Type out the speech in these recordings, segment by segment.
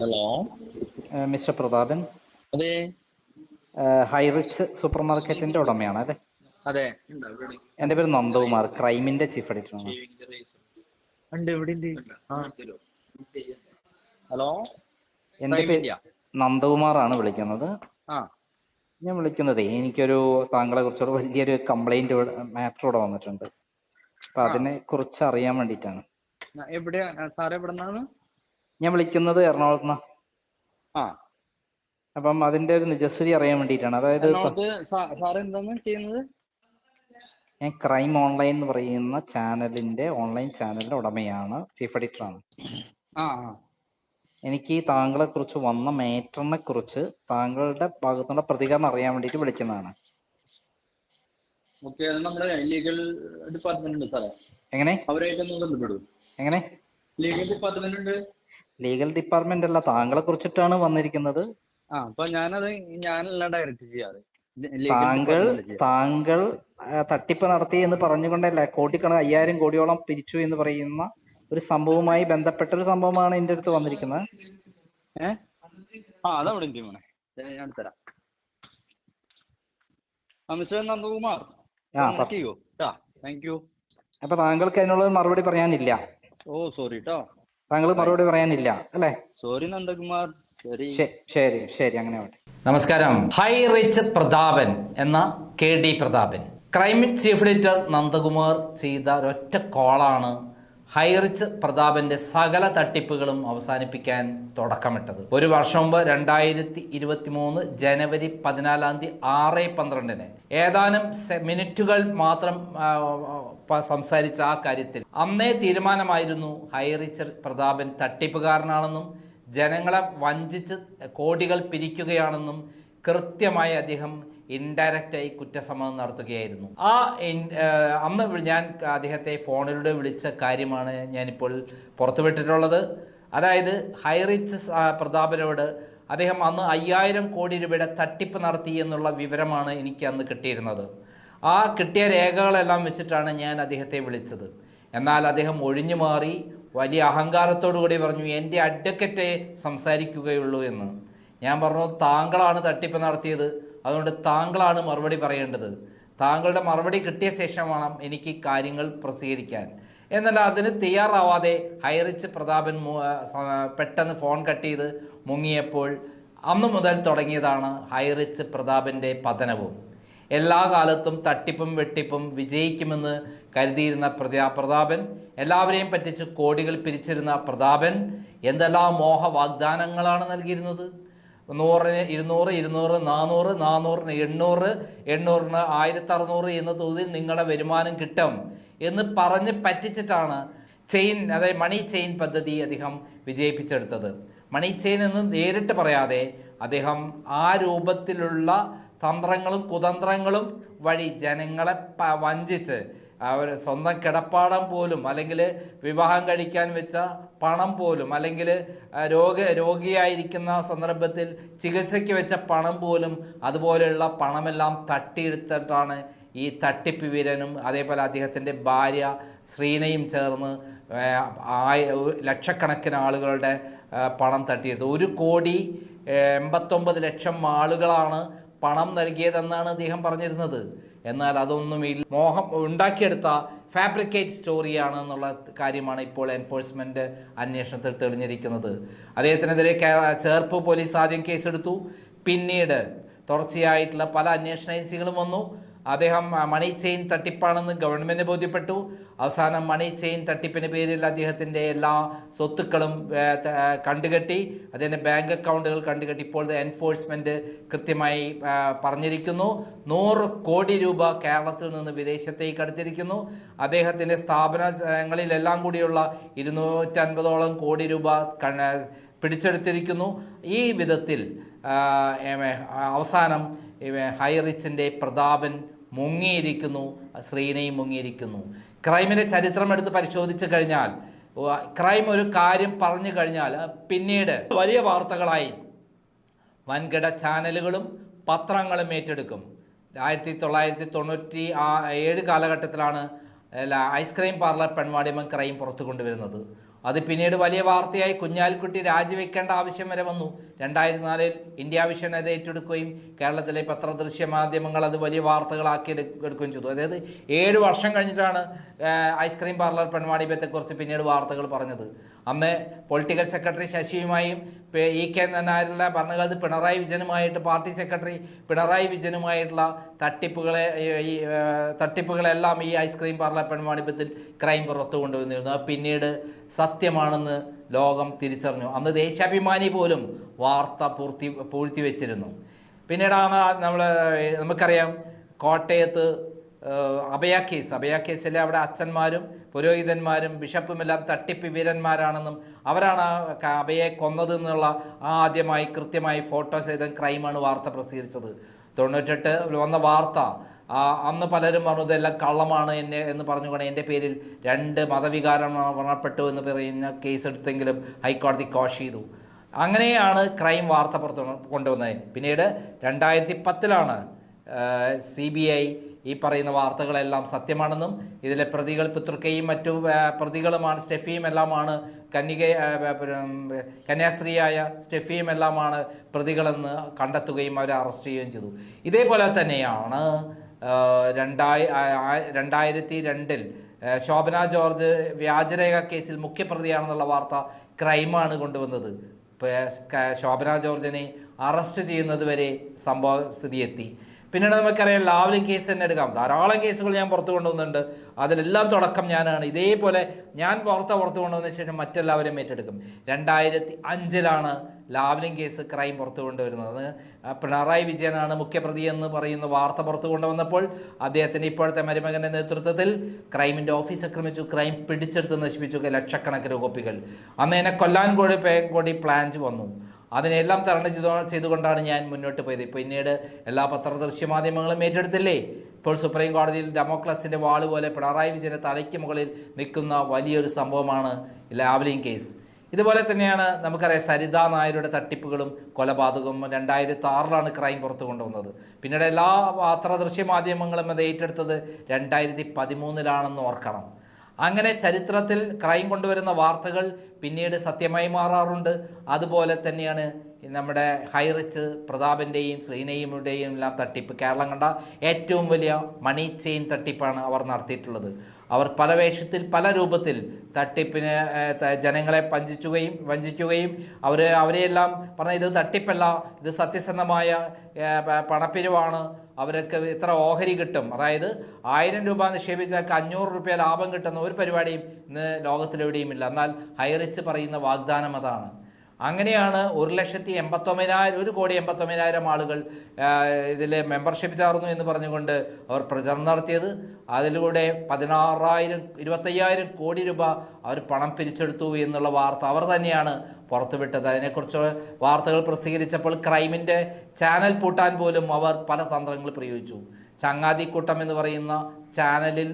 Hello. Mister Prathapan. അതെ. High Highrich super മാർക്കറ്റിന്റെ ഉടമയാണ് അതെ? അതെ എന്റെ പേര് നന്ദകുമാർ ക്രൈമിന്റെ ചീഫ് എഡിറ്റർ ആണ് ഹലോ. എന്റെ പേര് നന്ദകുമാർ ആണ് വിളിക്കുന്നത്. ആ. ഞാൻ വിളിക്കുന്നത് എനിക്കൊരു താങ്കളെ കുറിച്ചൊരു വലിയൊരു കംപ്ലൈന്റ് മാറ്റർ ഇവിടെ വന്നിട്ടുണ്ട്. അപ്പൊ അതിനെ കുറിച്ച് അറിയാൻ വേണ്ടിട്ടാണ് എവിടെയാണ് എവിടെയാ സാറേ എവിടെ നിന്നാണ് ഞാൻ വിളിക്കുന്നത് എറണാകുളത്ത് നിന്ന് ആ. അപ്പം അതിന്റെ ഒരു നിജസ്ഥിതി അറിയാൻ വേണ്ടിയിട്ടാണ്. അതായത് സാർ എന്താണ് ചെയ്യുന്നത്? ഞാൻ ക്രൈം ഓൺലൈൻ എന്ന് പറയുന്ന ചാനലിന്റെ ഓൺലൈൻ ചാനലിന്റെ ഉടമയാണ് ചീഫ് എഡിറ്ററാണ്. ആ ആ. എനിക്ക് താങ്കളെ കുറിച്ച് വന്ന മേറ്ററിനെ കുറിച്ച് താങ്കളുടെ ഭാഗത്തുള്ള പ്രതികരണം അറിയാൻ വേണ്ടിയിട്ട് വിളിക്കുന്നതാണ്. എങ്ങനെ? എങ്ങനെ? ലീഗൽ ഡിപ്പാർട്ട്മെന്റ് ഉണ്ട്? ലീഗൽ ഡിപ്പാർട്ട്മെന്റ് അല്ല താങ്കളെ കുറിച്ചിട്ടാണ് വന്നിരിക്കുന്നത്. ആ അപ്പൊ ഞാനത് ഞാനല്ല ഡയറക്റ്റ് ചെയ്യാറ്. താങ്കൾ താങ്കൾ തട്ടിപ്പ് നടത്തി എന്ന് പറഞ്ഞുകൊണ്ടല്ല കോടിക്കണ അയ്യായിരം കോടിയോളം പിരിച്ചു എന്ന് പറയുന്ന ഒരു സംഭവവുമായി ബന്ധപ്പെട്ട ഒരു സംഭവമാണ് എന്റെ അടുത്ത് വന്നിരിക്കുന്നത്. ആ അതവിടെ ഞാൻ തരാം. മിസ്റ്റർ നന്ദകുമാർ താങ്ക് യു അപ്പൊ താങ്കൾക്ക് അതിനുള്ള മറുപടി പറയാനില്ല. ഓ സോറി കേട്ടോ താങ്കൾ മറുപടി പറയാനില്ല അല്ലേ? സോറി നന്ദകുമാർ. ശരി. ശരി ശരി അങ്ങനെ നമസ്കാരം. ഹൈ റിച്ച് പ്രതാപൻ എന്ന കെ ഡി പ്രതാപൻ. ക്രൈമിറ്റ് ചീഫ് എഡിറ്റർ നന്ദകുമാർ ചെയ്ത ഒരൊറ്റ കോളാണ് ഹൈ റിച്ച് പ്രതാപന്റെ സകല തട്ടിപ്പുകളും അവസാനിപ്പിക്കാൻ തുടക്കമിട്ടത്. ഒരു വർഷം മുമ്പ് രണ്ടായിരത്തി ഇരുപത്തി മൂന്ന് ജനുവരി പതിനാലാം തീയതി ആറ് പന്ത്രണ്ടിന് ഏതാനും മിനിറ്റുകൾ മാത്രം സംസാരിച്ച ആ കാര്യത്തിൽ. അന്നേ തീരുമാനമായിരുന്നു ഹൈറിച്ച് പ്രതാപൻ തട്ടിപ്പുകാരനാണെന്നും ജനങ്ങളെ വഞ്ചിച്ച് കോടികൾ പിരിക്കുകയാണെന്നും കൃത്യമായി അദ്ദേഹം ഇൻഡയറക്റ്റായി കുറ്റസമ്മതം നടത്തുകയായിരുന്നു. ആ അന്ന് ഞാൻ അദ്ദേഹത്തെ ഫോണിലൂടെ വിളിച്ച കാര്യമാണ് ഞാനിപ്പോൾ പുറത്തുവിട്ടിട്ടുള്ളത്. അതായത് ഹൈറിച്ച് പ്രതാപനോട് അദ്ദേഹം അന്ന് അയ്യായിരം കോടി രൂപയുടെ തട്ടിപ്പ് നടത്തി എന്നുള്ള വിവരമാണ് എനിക്ക് അന്ന് കിട്ടിയിരുന്നത്. ആ കിട്ടിയ രേഖകളെല്ലാം വെച്ചിട്ടാണ് ഞാൻ അദ്ദേഹത്തെ വിളിച്ചത്. എന്നാൽ അദ്ദേഹം ഒഴിഞ്ഞു മാറി വലിയ അഹങ്കാരത്തോടു കൂടി പറഞ്ഞു എന്റെ അഡ്വക്കറ്റേ സംസാരിക്കുകയുള്ളൂ എന്ന്. ഞാൻ പറഞ്ഞു താങ്കളാണ് തട്ടിപ്പ് നടത്തിയത്. അതുകൊണ്ട് താങ്കളാണ് മറുപടി പറയേണ്ടത്. താങ്കളുടെ മറുപടി കിട്ടിയ ശേഷം വേണം എനിക്ക് കാര്യങ്ങൾ പ്രസിദ്ധീകരിക്കാൻ. എന്നാൽ അതിന് തയ്യാറാവാതെ ഹൈറിച്ച് പ്രതാപൻ പെട്ടെന്ന് ഫോൺ കട്ട് ചെയ്ത് മുങ്ങിയപ്പോൾ അന്ന് മുതൽ തുടങ്ങിയതാണ് ഹൈറിച്ച് പ്രതാപന്റെ പതനവും. എല്ലാ കാലത്തും തട്ടിപ്പും വെട്ടിപ്പും വിജയിക്കുമെന്ന് കരുതിയിരുന്ന പ്രതാ പ്രതാപൻ എല്ലാവരെയും പറ്റിച്ച് കോടികൾ പിരിച്ചിരുന്ന പ്രതാപൻ എന്തെല്ലാം മോഹ വാഗ്ദാനങ്ങളാണ് നൽകിയിരുന്നത്? നൂറിന് ഇരുന്നൂറ് ഇരുന്നൂറ് നാനൂറ് നാനൂറിന് എണ്ണൂറ് എണ്ണൂറിന് ആയിരത്തി അറുന്നൂറ് എന്ന തോതിൽ നിങ്ങളുടെ വരുമാനം കിട്ടും എന്ന് പറഞ്ഞ് പറ്റിച്ചിട്ടാണ് ചെയിൻ അതായത് മണി ചെയിൻ പദ്ധതി അദ്ദേഹം വിജയിപ്പിച്ചെടുത്തത്. മണി ചെയിൻ എന്ന് നേരിട്ട് പറയാതെ അദ്ദേഹം ആ രൂപത്തിലുള്ള തന്ത്രങ്ങളും കുതന്ത്രങ്ങളും വഴി ജനങ്ങളെ വഞ്ചിച്ച് അവർ സ്വന്തം കിടപ്പാടം പോലും അല്ലെങ്കിൽ വിവാഹം കഴിക്കാൻ വെച്ച പണം പോലും അല്ലെങ്കിൽ രോഗ രോഗിയായിരിക്കുന്ന സന്ദർഭത്തിൽ ചികിത്സയ്ക്ക് വെച്ച പണം പോലും അതുപോലെയുള്ള പണമെല്ലാം തട്ടിയെടുത്തിട്ടാണ് ഈ തട്ടിപ്പ് വീരനും അതേപോലെ അദ്ദേഹത്തിന്റെ ഭാര്യ ശ്രീനയും ചേർന്ന് ലക്ഷക്കണക്കിന് ആളുകളുടെ പണം തട്ടിയെടുത്തു ഒരു കോടി എൺപത്തൊമ്പത് ലക്ഷം ആളുകളാണ് പണം നൽകിയതെന്നാണ് അദ്ദേഹം പറഞ്ഞിരുന്നത്. എന്നാൽ അതൊന്നും ഈ മോഹം ഉണ്ടാക്കിയെടുത്ത ഫാബ്രിക്കേറ്റ് സ്റ്റോറിയാണ് എന്നുള്ള കാര്യമാണ് ഇപ്പോൾ എൻഫോഴ്സ്മെന്റ് അന്വേഷണത്തിൽ തെളിഞ്ഞിരിക്കുന്നത്. അദ്ദേഹത്തിനെതിരെ ചേർപ്പ് പോലീസ് ആദ്യം കേസെടുത്തു പിന്നീട് തുടർച്ചയായിട്ടുള്ള പല അന്വേഷണ ഏജൻസികളും വന്നു. അദ്ദേഹം മണി ചെയിൻ തട്ടിപ്പാണെന്ന് ഗവൺമെന്റ് ബോധ്യപ്പെട്ടു. അവസാനം മണി ചെയിൻ തട്ടിപ്പിന് പേരിൽ അദ്ദേഹത്തിന്റെ എല്ലാ സ്വത്തുക്കളും കണ്ടുകെട്ടി. അദ്ദേഹത്തിന്റെ ബാങ്ക് അക്കൗണ്ടുകൾ കണ്ടുകെട്ടി. ഇപ്പോൾ എൻഫോഴ്സ്മെന്റ് കൃത്യമായി പറഞ്ഞിരിക്കുന്നു. നൂറ് കോടി രൂപ കേരളത്തിൽ നിന്ന് വിദേശത്തേക്ക് അടുത്തിരിക്കുന്നു. അദ്ദേഹത്തിന്റെ സ്ഥാപനങ്ങളിലെല്ലാം കൂടിയുള്ള ഇരുന്നൂറ്റൻപതോളം കോടി രൂപ പിടിച്ചെടുത്തിരിക്കുന്നു. ഈ വിധത്തിൽ അവസാനം ഹൈറിച്ചിന്റെ പ്രതാപൻ മുങ്ങിയിരിക്കുന്നു. ശ്രീനയും മുങ്ങിയിരിക്കുന്നു. ക്രൈമിന്റെ ചരിത്രം എടുത്ത് പരിശോധിച്ചു കഴിഞ്ഞാൽ ക്രൈം ഒരു കാര്യം പറഞ്ഞു കഴിഞ്ഞാൽ പിന്നീട് വലിയ വാർത്തകളായി വൻകിട ചാനലുകളും പത്രങ്ങളും ഏറ്റെടുക്കും. ആയിരത്തി തൊള്ളായിരത്തി തൊണ്ണൂറ്റി ആ ഏഴ് കാലഘട്ടത്തിലാണ് ഐസ്ക്രീം പാർലർ പെൺവാടിമൻ ക്രൈം പുറത്തു കൊണ്ടുവരുന്നത് അത് പിന്നീട് വലിയ വാർത്തയായി കുഞ്ഞാലിക്കുട്ടി രാജിവെക്കേണ്ട ആവശ്യം വരെ വന്നു. രണ്ടായിരത്തി നാലിൽ ഇന്ത്യ വിഷൻ അത് ഏറ്റെടുക്കുകയും കേരളത്തിലെ പത്രദൃശ്യ മാധ്യമങ്ങൾ അത് വലിയ വാർത്തകളാക്കി എടുക്കുകയും ചെയ്തു. അതായത് ഏഴ് വർഷം കഴിഞ്ഞിട്ടാണ് ഐസ്ക്രീം പാർലർ പെൺവാണിഭ്യത്തെക്കുറിച്ച് പിന്നീട് വാർത്തകൾ പറഞ്ഞത്. അന്ന് പൊളിറ്റിക്കൽ സെക്രട്ടറി ശശിയുമായും ഇ കെ നായരുടെ ഭരണകാലത്ത് പിണറായി വിജയനുമായിട്ട് പാർട്ടി സെക്രട്ടറി പിണറായി വിജയനുമായിട്ടുള്ള തട്ടിപ്പുകളെ ഈ തട്ടിപ്പുകളെല്ലാം ഈ ഐസ്ക്രീം പാർലർ പെൺവാണിഭ്യത്തിൽ ക്രൈം പുറത്തു കൊണ്ടുവന്നിരുന്നു പിന്നീട് പിന്നീട് സത്യമാണെന്ന് ലോകം തിരിച്ചറിഞ്ഞു. അന്ന് ദേശാഭിമാനി പോലും വാർത്ത പൂർത്തി പൂഴ്ത്തി വെച്ചിരുന്നു. പിന്നീടാണ് നമ്മൾ നമുക്കറിയാം കോട്ടയത്ത് അഭയ കേസ്. അഭയ അവിടെ അച്ഛന്മാരും പുരോഹിതന്മാരും ബിഷപ്പുമെല്ലാം തട്ടിപ്പ് വീരന്മാരാണെന്നും അവരാണ് അഭയെ കൊന്നത് എന്നുള്ള ആ ആദ്യമായി കൃത്യമായി ഫോട്ടോ സഹിതം ക്രൈമാണ് വാർത്ത പ്രസിദ്ധീകരിച്ചത്. തൊണ്ണൂറ്റെട്ട് വന്ന വാർത്ത അന്ന് പലരും പറഞ്ഞു ഇതെല്ലാം കള്ളമാണ് എന്നെ എന്ന് പറഞ്ഞുകൊണ്ട് എന്റെ പേരിൽ രണ്ട് മതവികാരം മരണപ്പെട്ടു എന്ന് പറയുന്ന കേസ് എടുത്തെങ്കിലും ഹൈക്കോടതി കോഷ് ചെയ്തു. അങ്ങനെയാണ് ക്രൈം വാർത്ത പുറത്ത് കൊണ്ടുവന്നത്. പിന്നീട് രണ്ടായിരത്തി പത്തിലാണ് സി ബി ഐ ഈ പറയുന്ന വാർത്തകളെല്ലാം സത്യമാണെന്നും ഇതിലെ പ്രതികൾ പിതൃക്കയും മറ്റു പ്രതികളുമാണ് സ്റ്റെഫിയും എല്ലാമാണ് കന്യക കന്യാസ്ത്രീയായ സ്റ്റെഫിയും എല്ലാമാണ് പ്രതികളെന്ന് കണ്ടെത്തുകയും അവരെ അറസ്റ്റ് ചെയ്യുകയും ചെയ്തു. ഇതേപോലെ തന്നെയാണ് രണ്ടായി രണ്ടായിരത്തി രണ്ടിൽ ശോഭന ജോർജ് വ്യാജരേഖ കേസിൽ മുഖ്യപ്രതിയാണെന്നുള്ള വാർത്ത ക്രൈമാണ് കൊണ്ടുവന്നത്. ശോഭന ജോർജിനെ അറസ്റ്റ് ചെയ്യുന്നത് വരെ സംഭവ സ്ഥിതി എത്തി പിന്നീട് നമുക്കറിയാം ലാവ്ലി കേസ് തന്നെ എടുക്കാം. ധാരാളം കേസുകൾ ഞാൻ പുറത്തു കൊണ്ടുവന്നുണ്ട് അതിലെല്ലാം തുടക്കം ഞാനാണ്. ഇതേപോലെ ഞാൻ പുറത്ത് പുറത്തു കൊണ്ടുവന്ന ശേഷം മറ്റെല്ലാവരും ഏറ്റെടുക്കും. രണ്ടായിരത്തി അഞ്ചിലാണ് ലാവ്ലിൻ കേസ് ക്രൈം പുറത്തു കൊണ്ടുവരുന്നത്. പിണറായി വിജയനാണ് മുഖ്യപ്രതി എന്ന് പറയുന്ന വാർത്ത പുറത്തു കൊണ്ടുവന്നപ്പോൾ അദ്ദേഹത്തിന്റെ ഇപ്പോഴത്തെ മരുമകന്റെ നേതൃത്വത്തിൽ ക്രൈമിന്റെ ഓഫീസ് ആക്രമിച്ചു ക്രൈം പിടിച്ചെടുത്ത് നശിപ്പിച്ചു ലക്ഷക്കണക്കിന് കോപ്പികൾ. അന്ന് എന്നെ കൊല്ലാൻ കൂടി പേ പ്ലാൻസ് പ്ലാൻ വന്നു. അതിനെല്ലാം തരണം ചെയ്തു ചെയ്തുകൊണ്ടാണ് ഞാൻ മുന്നോട്ട് പോയത്. പിന്നീട് എല്ലാ പത്രദൃശ്യ മാധ്യമങ്ങളും ഏറ്റെടുത്തില്ലേ? ഇപ്പോൾ സുപ്രീം കോടതിയിൽ ഡെമോക്രസിന്റെ വാൾ പോലെ പിണറായി വിജയന്റെ തലയ്ക്ക് മുകളിൽ നിൽക്കുന്ന വലിയൊരു സംഭവമാണ് ലാവ്ലിംഗ് കേസ്. ഇതുപോലെ തന്നെയാണ് നമുക്കറിയാം സരിത നായരുടെ തട്ടിപ്പുകളും കൊലപാതകവും രണ്ടായിരത്തി ആറിലാണ് ക്രൈം പുറത്തു കൊണ്ടുവന്നത്. പിന്നീട് എല്ലാ പത്രദൃശ്യ മാധ്യമങ്ങളും അത് ഏറ്റെടുത്തത് രണ്ടായിരത്തി പതിമൂന്നിലാണെന്ന് ഓർക്കണം. അങ്ങനെ ചരിത്രത്തിൽ ക്രൈം കൊണ്ടുവരുന്ന വാർത്തകൾ പിന്നീട് സത്യമായി മാറാറുണ്ട്. അതുപോലെ തന്നെയാണ് നമ്മുടെ ഹൈറിച്ച് പ്രതാപന്റെയും ശ്രീനയുടെയും എല്ലാം തട്ടിപ്പ് കേരളം കണ്ട ഏറ്റവും വലിയ മണി ചെയിൻ തട്ടിപ്പാണ് അവർ നടത്തിയിട്ടുള്ളത്. അവർ പല വേഷത്തിൽ പല രൂപത്തിൽ തട്ടിപ്പിന് ജനങ്ങളെ പഞ്ചിച്ചുകയും വഞ്ചിക്കുകയും അവർ അവരെയെല്ലാം പറഞ്ഞ ഇത് തട്ടിപ്പല്ല ഇത് സത്യസന്ധമായ പണപ്പിരിവാണ് അവർക്ക് ഇത്ര ഓഹരി കിട്ടും. അതായത് ആയിരം രൂപ നിക്ഷേപിച്ചാൽ അഞ്ഞൂറ് രൂപ ലാഭം കിട്ടുന്ന ഒരു പരിപാടിയും ഇന്ന് ലോകത്തിലെവിടെയും ഇല്ല. എന്നാൽ ഹൈറിച്ച് പറയുന്ന വാഗ്ദാനം അതാണ്. അങ്ങനെയാണ് ഒരു ലക്ഷത്തി എൺപത്തൊമ്പതിനായിരം ഒരു കോടി എൺപത്തൊമ്പതിനായിരം ആളുകൾ ഇതിൽ മെമ്പർഷിപ്പ് ചേർന്നു എന്ന് പറഞ്ഞുകൊണ്ട് അവർ പ്രചരണം നടത്തിയത്. അതിലൂടെ പതിനാറായിരം ഇരുപത്തയ്യായിരം കോടി രൂപ അവർ പണം പിരിച്ചെടുത്തു എന്നുള്ള വാർത്ത അവർ തന്നെയാണ് പുറത്തുവിട്ടത്. അതിനെക്കുറിച്ച് വാർത്തകൾ പ്രസിദ്ധീകരിച്ചപ്പോൾ ക്രൈമിന്റെ ചാനൽ പൂട്ടാൻ പോലും അവർ പല തന്ത്രങ്ങൾ പ്രയോഗിച്ചു. ചങ്ങാതിക്കൂട്ടം എന്ന് പറയുന്ന ചാനലിൽ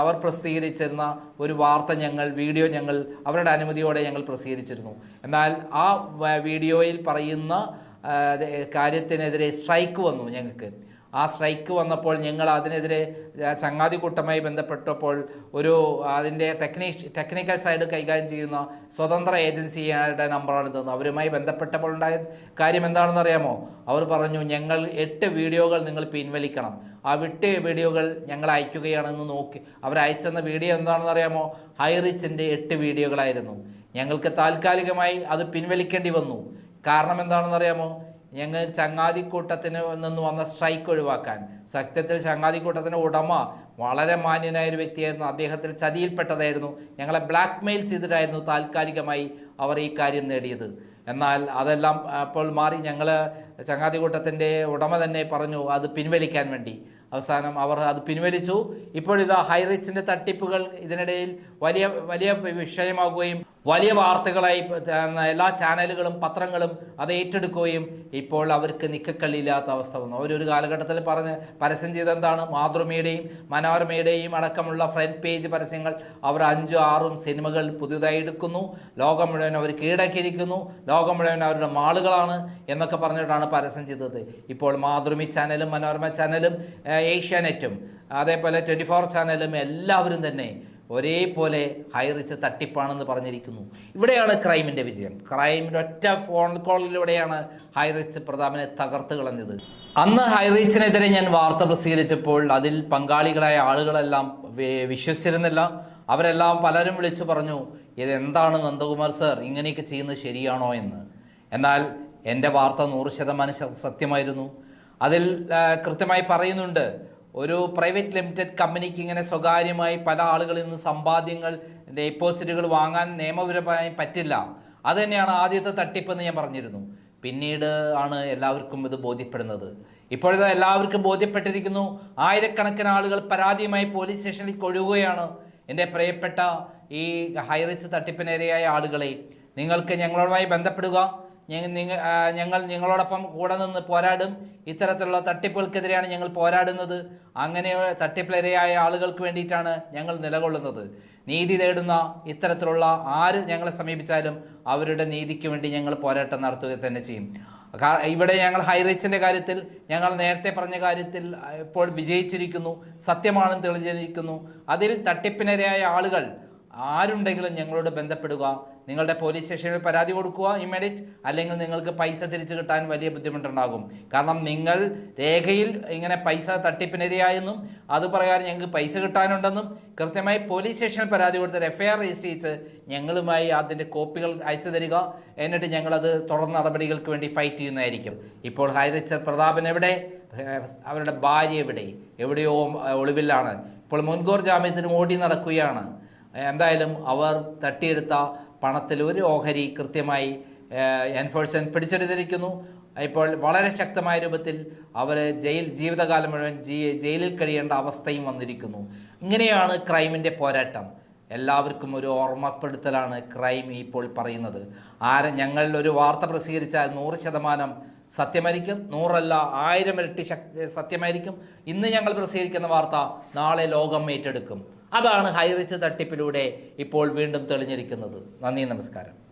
അവർ പ്രസിദ്ധീകരിച്ചിരുന്ന ഒരു വാർത്ത ഞങ്ങൾ വീഡിയോ ഞങ്ങൾ അവരുടെ അനുമതിയോടെ ഞങ്ങൾ പ്രസിദ്ധീകരിച്ചിരുന്നു. എന്നാൽ ആ വീഡിയോയിൽ പറയുന്ന കാര്യത്തിനെതിരെ സ്ട്രൈക്ക് വന്നു ഞങ്ങൾക്ക്. ആ സ്ട്രൈക്ക് വന്നപ്പോൾ ഞങ്ങൾ അതിനെതിരെ ചങ്ങാതി കൂട്ടമായി ബന്ധപ്പെട്ടപ്പോൾ ഒരു അതിന്റെ ടെക്നീഷ് ടെക്നിക്കൽ സൈഡ് കൈകാര്യം ചെയ്യുന്ന സ്വതന്ത്ര ഏജൻസിയുടെ നമ്പറാണ് തന്നത് അവരുമായി ബന്ധപ്പെട്ടപ്പോൾ ഉണ്ടായ കാര്യം എന്താണെന്ന് അറിയാമോ? അവർ പറഞ്ഞു ഞങ്ങൾ എട്ട് വീഡിയോകൾ നിങ്ങൾ പിൻവലിക്കണം. ആ വിട്ട് വീഡിയോകൾ ഞങ്ങൾ അയക്കുകയാണെന്ന് നോക്കി. അവർ അയച്ചെന്ന വീഡിയോ എന്താണെന്ന് അറിയാമോ? ഹൈറിച്ചിന്റെ എട്ട് വീഡിയോകളായിരുന്നു. ഞങ്ങൾക്ക് താൽക്കാലികമായി അത് പിൻവലിക്കേണ്ടി വന്നു. കാരണം എന്താണെന്ന് അറിയാമോ? ഞങ്ങൾ ചങ്ങാതിക്കൂട്ടത്തിന് നിന്ന് വന്ന സ്ട്രൈക്ക് ഒഴിവാക്കാൻ. സത്യത്തിൽ ചങ്ങാതിക്കൂട്ടത്തിന്റെ ഉടമ വളരെ മാന്യനായ ഒരു വ്യക്തിയായിരുന്നു. അദ്ദേഹത്തിൽ ചതിയിൽപ്പെട്ടതായിരുന്നു. ഞങ്ങളെ ബ്ലാക്ക് മെയിൽ ചെയ്തിട്ടായിരുന്നു താൽക്കാലികമായി അവർ ഈ കാര്യം നേടിയത്. എന്നാൽ അതെല്ലാം അപ്പോൾ മാറി ഞങ്ങൾ ചങ്ങാതിക്കൂട്ടത്തിന്റെ ഉടമ തന്നെ പറഞ്ഞു അത് പിൻവലിക്കാൻ വേണ്ടി. അവസാനം അവർ അത് പിൻവലിച്ചു. ഇപ്പോഴിതാ ഹൈറിച്ചിന്റെ തട്ടിപ്പുകൾ ഇതിനിടയിൽ വലിയ വലിയ വിഷയമാകുകയും വലിയ വാർത്തകളായി എല്ലാ ചാനലുകളും പത്രങ്ങളും അത് ഏറ്റെടുക്കുകയും ഇപ്പോൾ അവർക്ക് നിക്കക്കള്ളിയില്ലാത്ത അവസ്ഥ വന്നു. അവരൊരു കാലഘട്ടത്തിൽ പറഞ്ഞ് പരസ്യം ചെയ്ത എന്താണ്? മാതൃമയുടെയും മനോരമയുടെയും അടക്കമുള്ള ഫ്രണ്ട് പേജ് പരസ്യങ്ങൾ അവർ അഞ്ചും ആറും സിനിമകൾ പുതിയതായി എടുക്കുന്നു. ലോകം മുഴുവൻ അവർ കീഴടക്കിയിരിക്കുന്നു. ലോകം മുഴുവൻ അവരുടെ മാളുകളാണ് എന്നൊക്കെ പറഞ്ഞിട്ടാണ് പരസ്യം ചെയ്തത്. ഇപ്പോൾ മാതൃമി ചാനലും മനോരമ ചാനലും ഏഷ്യാനെറ്റും അതേപോലെ ട്വന്റി ഫോർ ചാനലും എല്ലാവരും തന്നെ ഒരേപോലെ ഹൈറിച്ച് തട്ടിപ്പാണെന്ന് പറഞ്ഞിരിക്കുന്നു. ഇവിടെയാണ് ക്രൈമിന്റെ വിജയം. ക്രൈമിന്റെ ഒറ്റ ഫോൺ കോളിലൂടെയാണ് ഹൈറിച്ച് പ്രതാപനെ തകർത്ത് കളഞ്ഞത്. അന്ന് ഹൈറിച്ചിനെതിരെ ഞാൻ വാർത്ത പ്രസിദ്ധീകരിച്ചപ്പോൾ അതിൽ പങ്കാളികളായ ആളുകളെല്ലാം വിശ്വസിച്ചിരുന്നില്ല. അവരെല്ലാം പലരും വിളിച്ചു പറഞ്ഞു ഇതെന്താണ് നന്ദകുമാർ സർ ഇങ്ങനെയൊക്കെ ചെയ്യുന്നത് ശരിയാണോ എന്ന്? എന്നാൽ എന്റെ വാർത്ത നൂറ് ശതമാനം സത്യമായിരുന്നു. അതിൽ കൃത്യമായി പറയുന്നുണ്ട് ഒരു പ്രൈവറ്റ് ലിമിറ്റഡ് കമ്പനിക്ക് ഇങ്ങനെ സ്വകാര്യമായി പല ആളുകളിൽ നിന്ന് സമ്പാദ്യങ്ങൾ ഡെപ്പോസിറ്റുകൾ വാങ്ങാൻ നിയമപരമായി പറ്റില്ല. അത് തന്നെയാണ് ആദ്യത്തെ തട്ടിപ്പെന്ന് ഞാൻ പറഞ്ഞിരുന്നു. പിന്നീട് ആണ് എല്ലാവർക്കും ഇത് ബോധ്യപ്പെടുന്നത്. ഇപ്പോഴത്തെ എല്ലാവർക്കും ബോധ്യപ്പെട്ടിരിക്കുന്നു ആയിരക്കണക്കിന് ആളുകൾ പരാതിയുമായി പോലീസ് സ്റ്റേഷനിൽ കൊഴുകുകയാണ് എന്റെ പ്രിയപ്പെട്ട ഈ ഹൈറിച്ച് തട്ടിപ്പിനിരയായ ആളുകളെ നിങ്ങൾക്ക് ഞങ്ങളുമായി ബന്ധപ്പെടുക. ഞങ്ങൾ നിങ്ങളോടൊപ്പം കൂടെ നിന്ന് പോരാടും. ഇത്തരത്തിലുള്ള തട്ടിപ്പുകൾക്കെതിരെയാണ് ഞങ്ങൾ പോരാടുന്നത്. അങ്ങനെ തട്ടിപ്പിലിരയായ ആളുകൾക്ക് വേണ്ടിയിട്ടാണ് ഞങ്ങൾ നിലകൊള്ളുന്നത്. നീതി തേടുന്ന ഇത്തരത്തിലുള്ള ആര് ഞങ്ങളെ സമീപിച്ചാലും അവരുടെ നീതിക്ക് വേണ്ടി ഞങ്ങൾ പോരാട്ടം നടത്തുക തന്നെ ചെയ്യും. ഇവിടെ ഞങ്ങൾ ഹൈറേച്ചിന്റെ കാര്യത്തിൽ ഞങ്ങൾ നേരത്തെ പറഞ്ഞ കാര്യത്തിൽ ഇപ്പോൾ വിജയിച്ചിരിക്കുന്നു സത്യമാണെന്ന് തെളിഞ്ഞിരിക്കുന്നു. അതിൽ തട്ടിപ്പിനിരയായ ആളുകൾ ആരുണ്ടെങ്കിലും ഞങ്ങളോട് ബന്ധപ്പെടുക നിങ്ങളുടെ പോലീസ് സ്റ്റേഷനിൽ പരാതി കൊടുക്കുക ഇമ്മീഡിയറ്റ് അല്ലെങ്കിൽ നിങ്ങൾക്ക് പൈസ തിരിച്ചു കിട്ടാൻ വലിയ ബുദ്ധിമുട്ടുണ്ടാകും. കാരണം നിങ്ങൾ രേഖയിൽ ഇങ്ങനെ പൈസ തട്ടിപ്പിനിരയായെന്നും അത് പ്രകാരം ഞങ്ങൾക്ക് പൈസ കിട്ടാനുണ്ടെന്നും കൃത്യമായി പോലീസ് സ്റ്റേഷനിൽ പരാതി കൊടുത്ത് എഫ് ഐ ആർ രജിസ്റ്റർ ചെയ്ത് ഞങ്ങളുമായി അതിന്റെ കോപ്പികൾ അയച്ചു തരിക. എന്നിട്ട് ഞങ്ങളത് തുടർ നടപടികൾക്ക് വേണ്ടി ഫൈറ്റ് ചെയ്യുന്നതായിരിക്കും. ഇപ്പോൾ ഹൈറിച്ചർ പ്രതാപൻ എവിടെ? അവരുടെ ഭാര്യ എവിടെ? എവിടെയോ ഒളിവിലാണ്. ഇപ്പോൾ മുൻകൂർ ജാമ്യത്തിന് ഓടി നടക്കുകയാണ്. എന്തായാലും അവർ തട്ടിയെടുത്ത പണത്തിൽ ഒരു ഓഹരി കൃത്യമായി എൻഫോഴ്സ്മെന്റ് പിടിച്ചെടുത്തിരിക്കുന്നു. ഇപ്പോൾ വളരെ ശക്തമായ രൂപത്തിൽ അവർ ജയിൽ ജീവിതകാലം മുഴുവൻ ജയിലിൽ കഴിയേണ്ട അവസ്ഥയും വന്നിരിക്കുന്നു. ഇങ്ങനെയാണ് ക്രൈമിന്റെ പോരാട്ടം. എല്ലാവർക്കും ഒരു ഓർമ്മപ്പെടുത്തലാണ് ക്രൈം ഇപ്പോൾ പറയുന്നത്. ആര ഞങ്ങൾ ഒരു വാർത്ത പ്രസിദ്ധീകരിച്ചാൽ നൂറ് ശതമാനം സത്യമായിരിക്കും നൂറല്ല ആയിരം ഇരട്ടി ശക്തി സത്യമായിരിക്കും ഇന്ന് ഞങ്ങൾ പ്രസിദ്ധീകരിക്കുന്ന വാർത്ത നാളെ ലോകം ഏറ്റെടുക്കും. അതാണ് ഹൈറിച്ച് തട്ടിപ്പിലൂടെ ഇപ്പോൾ വീണ്ടും തെളിഞ്ഞിരിക്കുന്നത്. നന്ദി നമസ്കാരം.